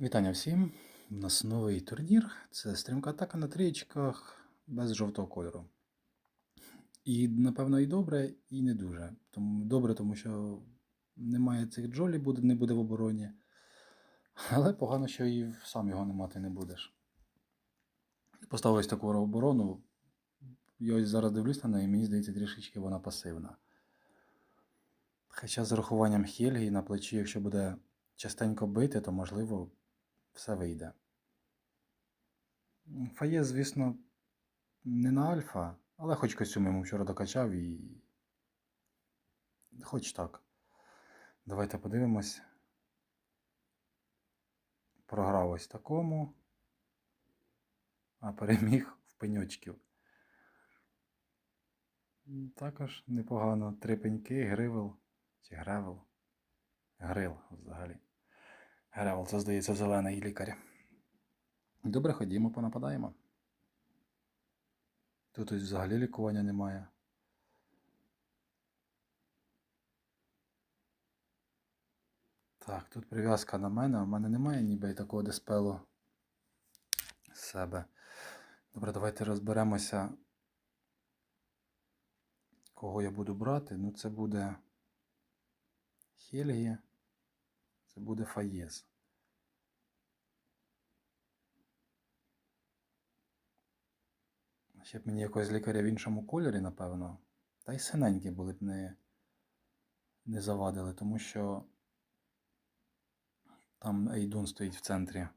Вітання всім! У нас новий турнір. Це стрімка атака на трієчках без жовтого кольору. І, напевно, і добре, і не дуже. Тому, добре, тому що немає цих джолі, буде, не буде в обороні. Але погано, що і сам його не мати не будеш. Поставив ось таку оборону. Я ось зараз дивлюсь на неї, і мені здається, трішечки вона пасивна. Хоча з урахуванням Хельги на плечі, якщо буде частенько бити, то можливо все вийде. Фає, звісно, не на альфа, але хоч костюм йому вчора докачав і. Хоч так. Давайте подивимось. Програв ось такому, а переміг в пеньочків. Також непогано. Три пеньки, гривел чи гревел. Грил взагалі. Гревел, це здається зелений лікар. Добре, ходімо, понападаємо. Тут ось взагалі лікування немає. Так, тут прив'язка на мене, а в мене немає ніби такого диспелу з себе. Добре, давайте розберемося, кого я буду брати. Ну, це буде Хельгі, це буде Фаєс. Ще б мені якогось лікаря в іншому кольорі, напевно. Та й синенькі були б не, не завадили, тому що там Ейдун стоїть в центрі.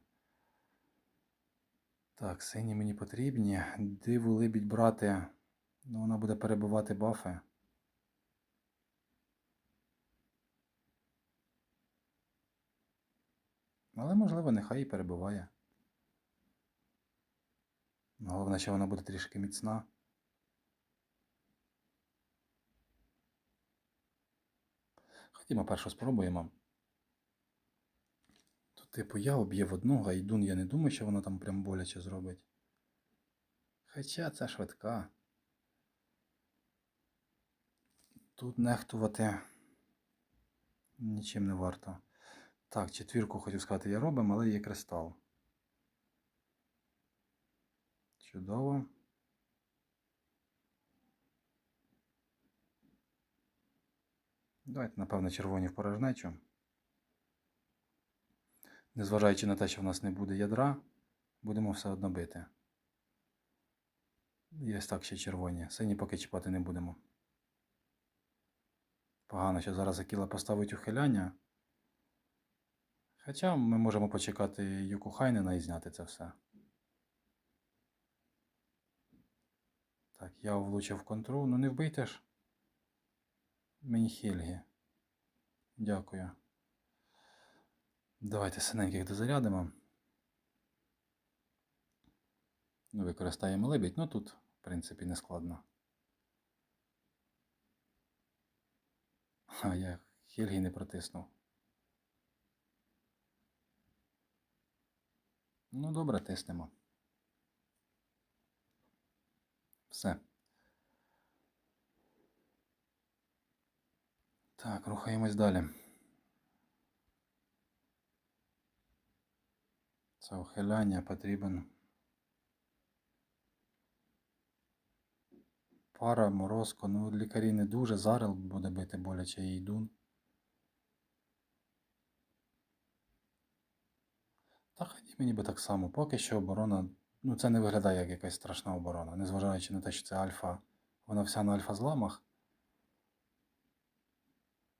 Так, сині мені потрібні. Диву либідь брати. Ну, вона буде перебивати бафи. Але, можливо, нехай і перебиває. Головне, що вона буде трішки міцна. Ходімо першу спробуємо. Тут, типу, я об'їв одного, а йдун я не думаю, що вона там прям боляче зробить. Хоча це швидка. Тут нехтувати нічим не варто. Так, четвірку хотів сказати, я робимо, але є кристал. Чудово. Давайте, напевно, червоні в порожнечу. Незважаючи на те, що в нас не буде ядра, будемо все одно бити. І так ще червоні. Сині поки чіпати не будемо. Погано, що зараз Акіла поставить ухиляння. Хоча ми можемо почекати Юку Хайнена і зняти це все. Так, я влучив контрол. Ну не вбийте ж. Мені Хельгі. Дякую. Давайте синеньких дозарядимо. Ну, використаємо лебідь, ну тут, в принципі, не складно. А я Хельгі не протиснув. Ну, добре, тиснемо. Все. Так, рухаємось далі. Це ухиляння потрібен. Пара, морозко, ну лікарі не дуже, зарил буде бити боляче і йдун. Ході мені би так само, поки що оборона, ну це не виглядає як якась страшна оборона, незважаючи на те, що це альфа, вона вся на альфа зламах.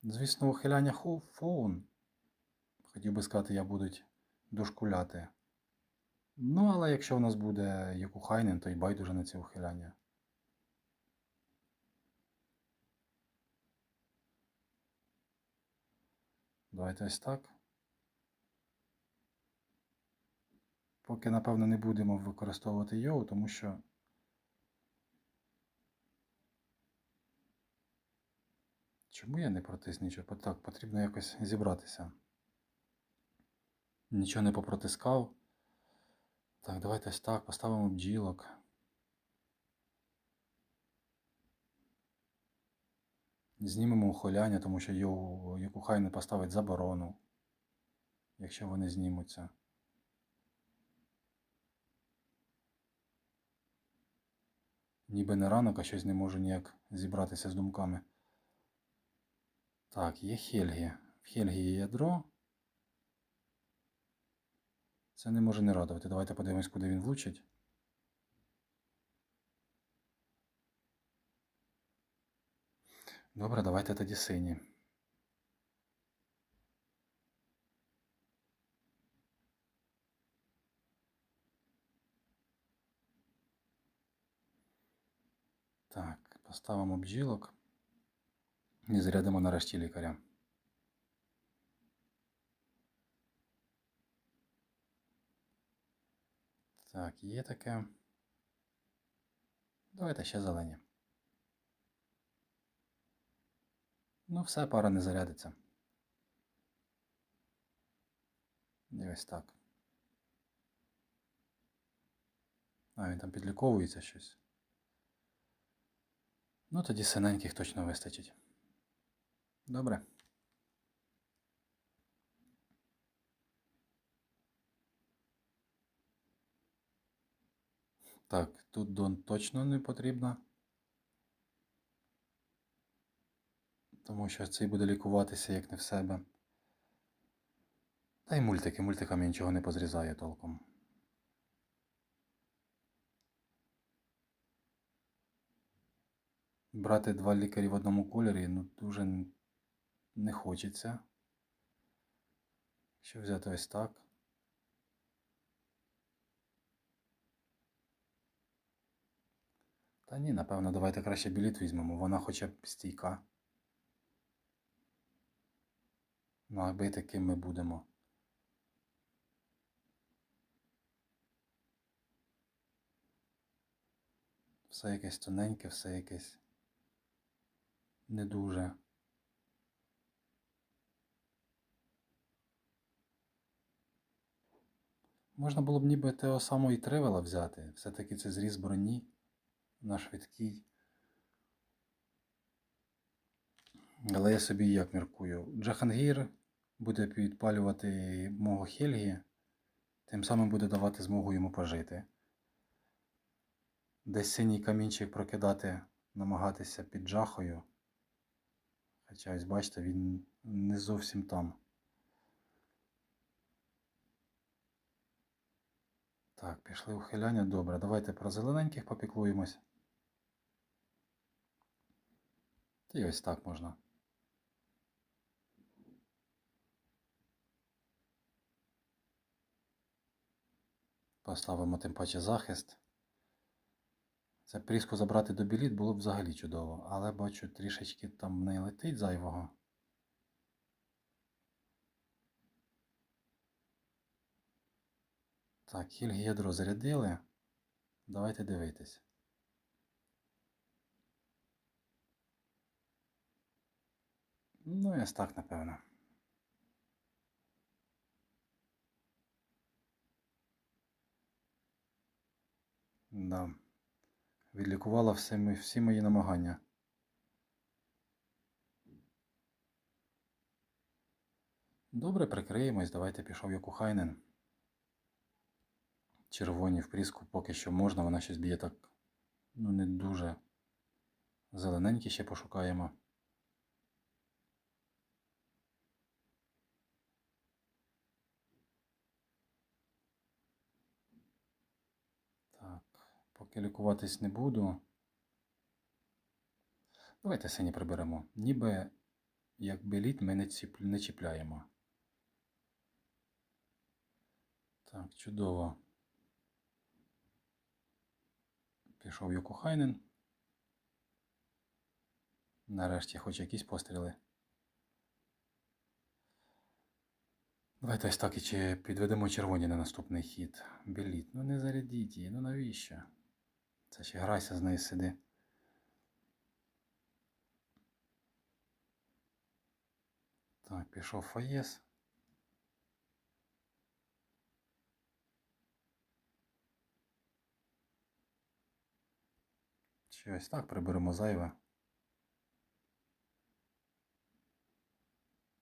Звісно, ухиляння фоун. Хотів би сказати, я будуть дошкуляти. Ну, але якщо в нас буде Якухайнен, то й байдуже на ці ухиляння. Давайте ось так. Поки, напевно, не будемо використовувати йоу, тому що. Чому я не протиснічу? Так, потрібно якось зібратися. Нічого не попротискав. Так, давайте ось так, поставимо бджілок. Знімемо ухиляння, тому що його Якухай не поставить заборону, якщо вони знімуться. Ніби не ранок, а щось не можу ніяк зібратися з думками. Так, є Хельгія. В Хельгії ядро. Це не може не радувати. Давайте подивимось, куди він влучить. Добре, давайте тоді сині. Так, поставимо бджілок і зарядимо нарешті лікаря. Так, є таке. Давайте ще зелені. Ну, все, пара не зарядиться. І ось так. А, він там підліковується щось. Ну, тоді синеньких точно вистачить. Добре. Так, тут дон точно не потрібно. Тому що цей буде лікуватися як не в себе. Та й мультики, мультиками нічого не позрізає толком. Брати два лікарі в одному кольорі ну дуже не хочеться. Що взяти ось так. Та ні, напевно, давайте краще біліт візьмемо, вона хоча б стійка. Ну, а бити ким ми будемо. Все якесь тоненьке, все якесь не дуже. Можна було б ніби того самого і тревела взяти. Все-таки це зріз броні на швидкий. Але я собі як міркую. Джахангір буде підпалювати мого Хельгі, тим самим буде давати змогу йому пожити. Десь синій камінчик прокидати, намагатися під жахою. Хоча ось бачите, він не зовсім там. Так, пішли ухиляння. Добре, давайте про зелененьких попіклуємось. Й ось так можна. Поставимо тим паче захист. Це пріску забрати до біліт було б взагалі чудово, але бачу трішечки там не летить зайвого. Так, хільги ядро зарядили. Давайте дивитись. Ну, ось так, напевно. Да. Відлікувала всі, мої намагання. Добре, прикриємось. Давайте пішов Якухайнен. Червоні в пріску поки що можна, вона щось б'є так. Ну, не дуже. Зелененькі ще пошукаємо. Так, поки лікуватись не буду. Давайте сині приберемо. Ніби як беліт ми не, ціп... не чіпляємо. Так, чудово. Пішов Йокухайнен. Нарешті хоч якісь постріли. Давайте ось так і чи підведемо червоні на наступний хід. Біліт. Ну не зарядіть її, ну навіщо? Це ще грайся з нею сиди. Так, пішов Фаєс. Чи так приберемо зайве.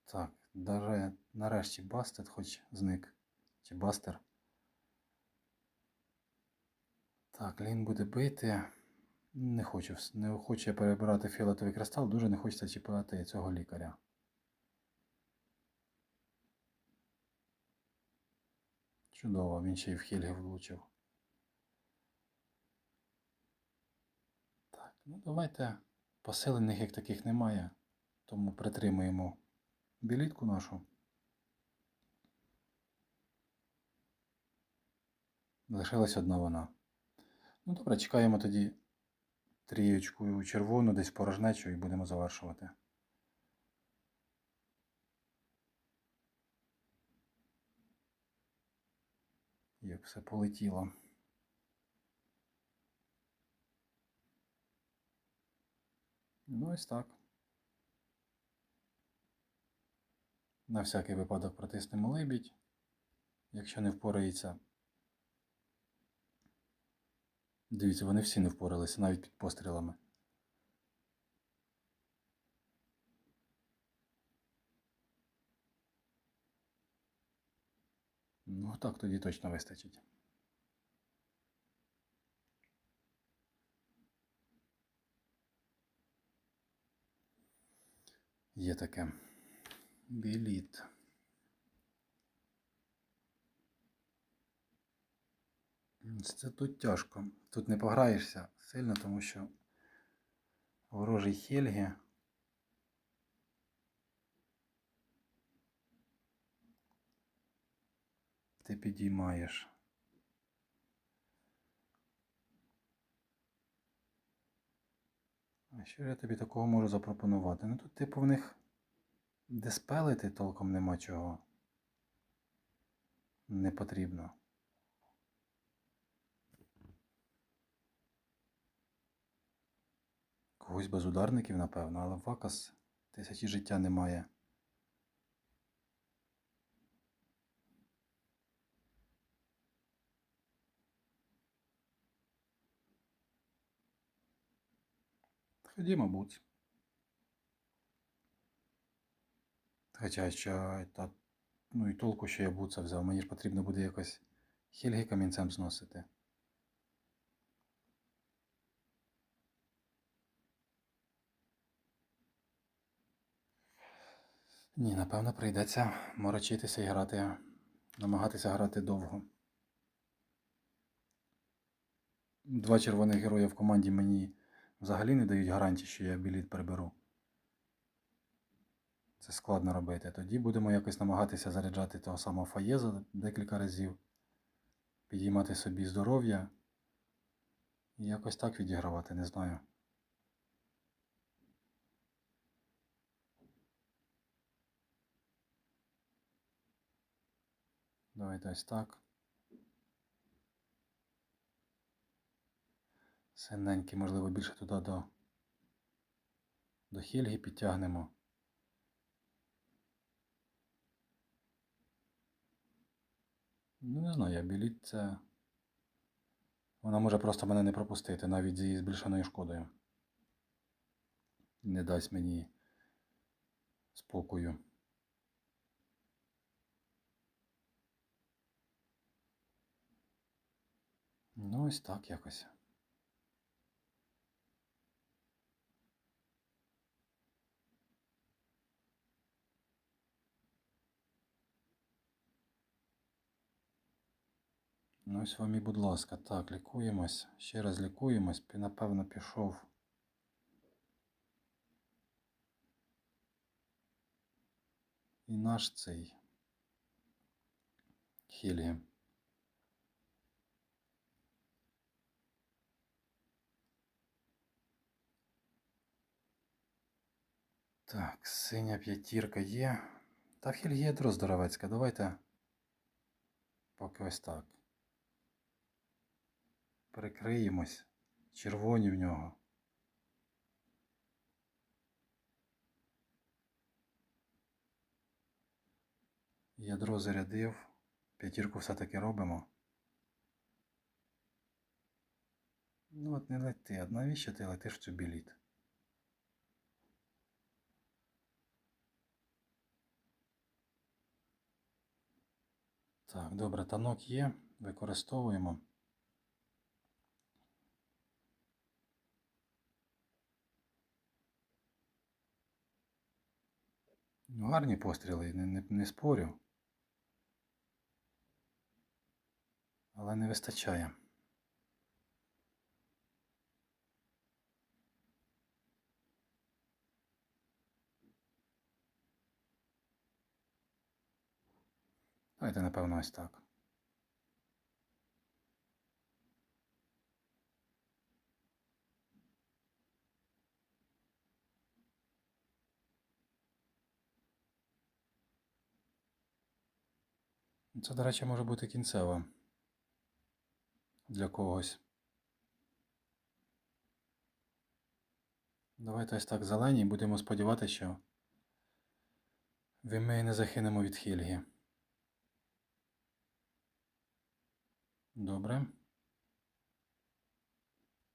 Так, даже нарешті бастет хоч зник. Чи бастер. Так, лін буде бити. Не хочу, не хочу перебирати фіолетовий кристал, дуже не хочеться чіпати цього лікаря. Чудово, він ще й в Хельги влучив. Так, ну давайте. Посилених як таких немає, тому притримуємо білітку нашу. Лишилась одна вона. Ну добре, чекаємо тоді трієчку червону, десь порожнечу і будемо завершувати. Як все полетіло. Ну ось так. На всякий випадок протиснемо лебідь. Якщо не впорається. Дивіться, вони всі не впоралися, навіть під пострілами. Ну так тоді точно вистачить. Є таке. Біліт. Це тут тяжко. Тут не пограєшся сильно, тому що ворожий Хельги. Ти підіймаєш. А що я тобі такого можу запропонувати? Ну тут типу в них диспелити толком нема чого. Не потрібно. Когось без ударників, напевно, але Вакас тисячі життя немає. Тоді, мабуть. Хоча що та, ну і толку, що я буца взяв. Мені ж потрібно буде якось хільги камінцем зносити. Ні, напевно, прийдеться морочитися і грати, намагатися грати довго. Два червоних герої в команді мені взагалі не дають гарантії, що я біліт приберу. Це складно робити. Тоді будемо якось намагатися заряджати того самого фаєза декілька разів, підіймати собі здоров'я і якось так відігравати, не знаю. Давайте ось так. Синенький, можливо, більше туди до, до Хельги підтягнемо. Ну, не знаю, я біліт це. Вона може просто мене не пропустити, навіть з її збільшеною шкодою. Не дасть мені спокою. Ну, ось так якось. Ну, ось вам і, будь ласка, так, лікуємось. Ще раз лікуємось. Напевно, пішов. І наш цей Хельги. Так, синя п'ятірка є. Та в здоровецька. Давайте. Поки ось так. Прикриємось. Червоні в нього. Ядро зарядив. П'ятірку все-таки робимо. Ну от не лети. Навіщо ти летиш в цю біліт? Так, добре, танок є, використовуємо. Ну, Гарні постріли, не, не, не спорю. Але не вистачає. Давайте, напевно, ось так. Це, до речі, може бути кінцева для когось. Давайте ось так зелені і будемо сподіватися, що ми не захинемо від Хельги. Добре.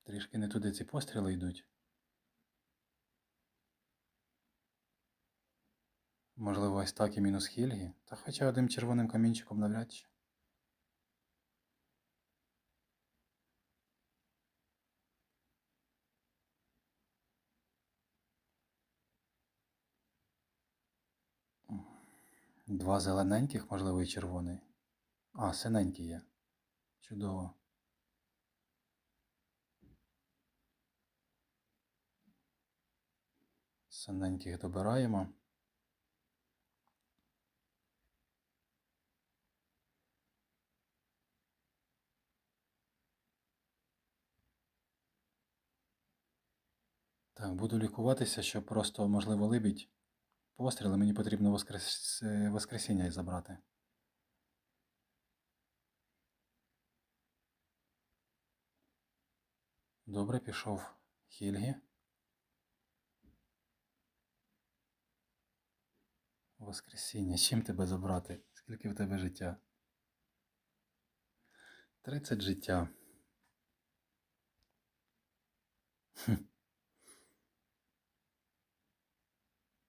Трішки не туди ці постріли йдуть. Можливо, ось так і мінус Хельги. Та хоча одним червоним камінчиком навряд чи. Два зелененьких, можливо, і червоний. А, синенький є. Чудово. Синеньких добираємо. Так, буду лікуватися, щоб просто, можливо, либідь постріли. Мені потрібно воскрес... воскресіння забрати. Добре, пішов Хільгі. Воскресіння. Чим тебе забрати? Скільки в тебе життя? 30 життя.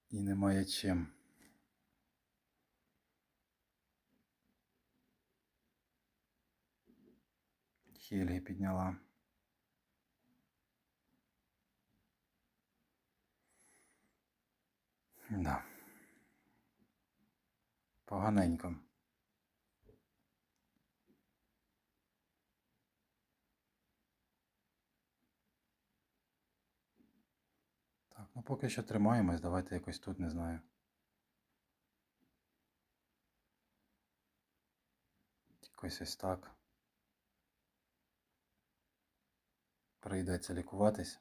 І немає чим. Хельги підняла. Да. Поганенько. Так, ну поки що тримаємось, давайте якось тут не знаю. Якось ось так. Прийдеться лікуватись.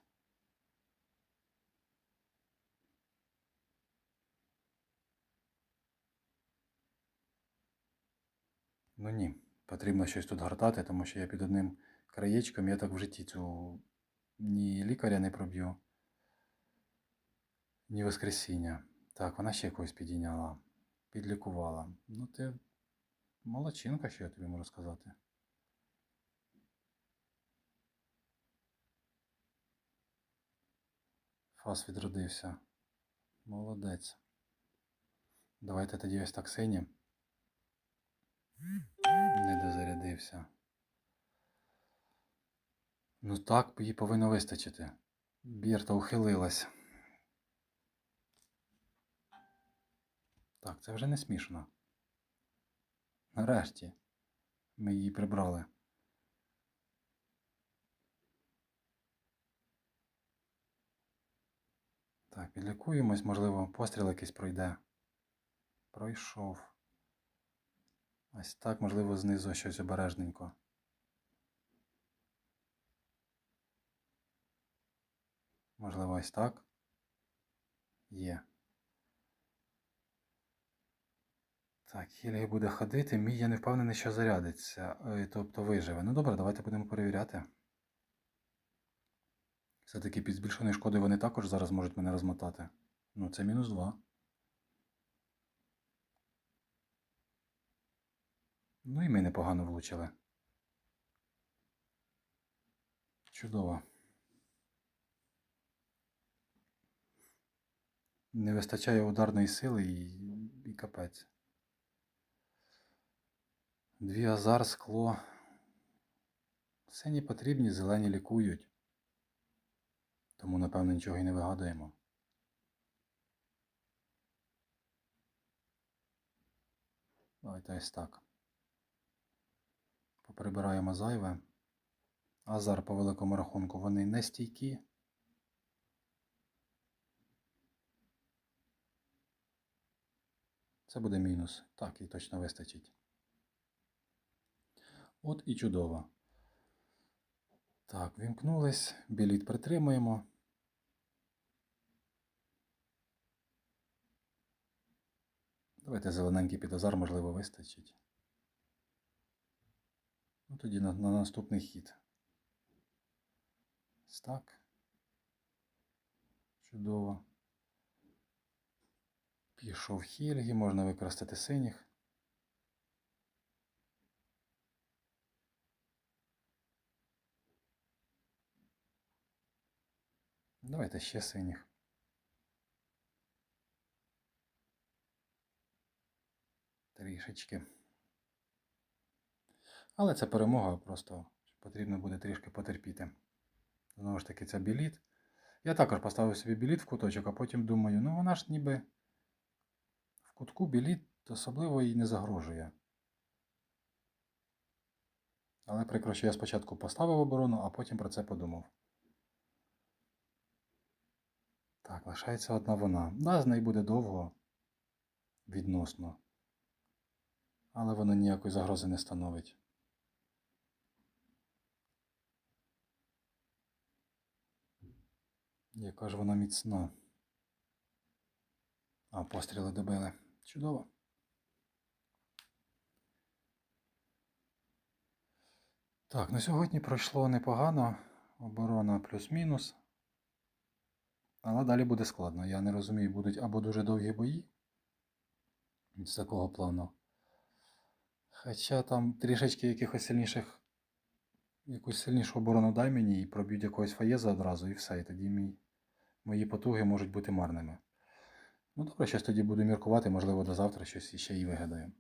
Ну ні, потрібно щось тут гортати, тому що я під одним краєчком, я так в житті цю ні лікаря не проб'ю, ні воскресіння. Так, вона ще когось підійняла, підлікувала. Ну ти молодчинка, що я тобі можу сказати. Фас відродився. Молодець. Давайте тоді ось так сині. Не дозарядився. Ну так їй повинно вистачити. Бірта ухилилась. Так, це вже не смішно. Нарешті ми її прибрали. Так, підлікуємось, можливо, постріл якийсь пройде. Пройшов. Ось так, можливо, знизу щось обережненько. Можливо, ось так. Є. Так, Хільги буде ходити. Мій я не впевнений, що зарядиться. Е, Тобто виживе. Ну добре, давайте будемо перевіряти. Все-таки під збільшеною шкодою вони також зараз можуть мене розмотати. Ну, це мінус 2. Ну і ми непогано влучили. Чудово. Не вистачає ударної сили і, і капець. Дві азар, скло. Сині потрібні, зелені лікують. Тому, напевно, нічого і не вигадуємо. Давайте ось так. Поприбираємо зайве. Азар по великому рахунку вони не стійкі. Це буде мінус. Так, і точно вистачить. От і чудово. Так, вімкнулись, біліт притримуємо. Давайте зелененький підозар, можливо, вистачить. Ну, тоді на, на наступний хід. Ось Так. Чудово. Пішов Хельгі, можна використати синіх. Давайте ще синіх. Трішечки. Але це перемога, просто потрібно буде трішки потерпіти. Знову ж таки, це біліт. Я також поставив собі біліт в куточок, а потім думаю, ну вона ж ніби в кутку біліт особливо їй не загрожує. Але прикро, що я спочатку поставив оборону, а потім про це подумав. Так, лишається одна вона. Да, з неї буде довго відносно. Але вона ніякої загрози не становить. Яка ж вона міцна. А, постріли добили. Чудово. Так, на сьогодні пройшло непогано. Оборона плюс-мінус. Але далі буде складно. Я не розумію, будуть або дуже довгі бої з такого плану. Хоча там трішечки якихось сильніших, якусь сильнішу оборону дай мені і проб'ють якогось фаєза одразу і все. І тоді мій, мої потуги можуть бути марними. Ну добре, щось тоді буду міркувати, можливо, до завтра щось іще і вигадаю.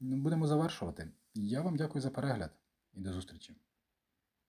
Ну, Будемо завершувати. Я вам дякую за перегляд і до зустрічі.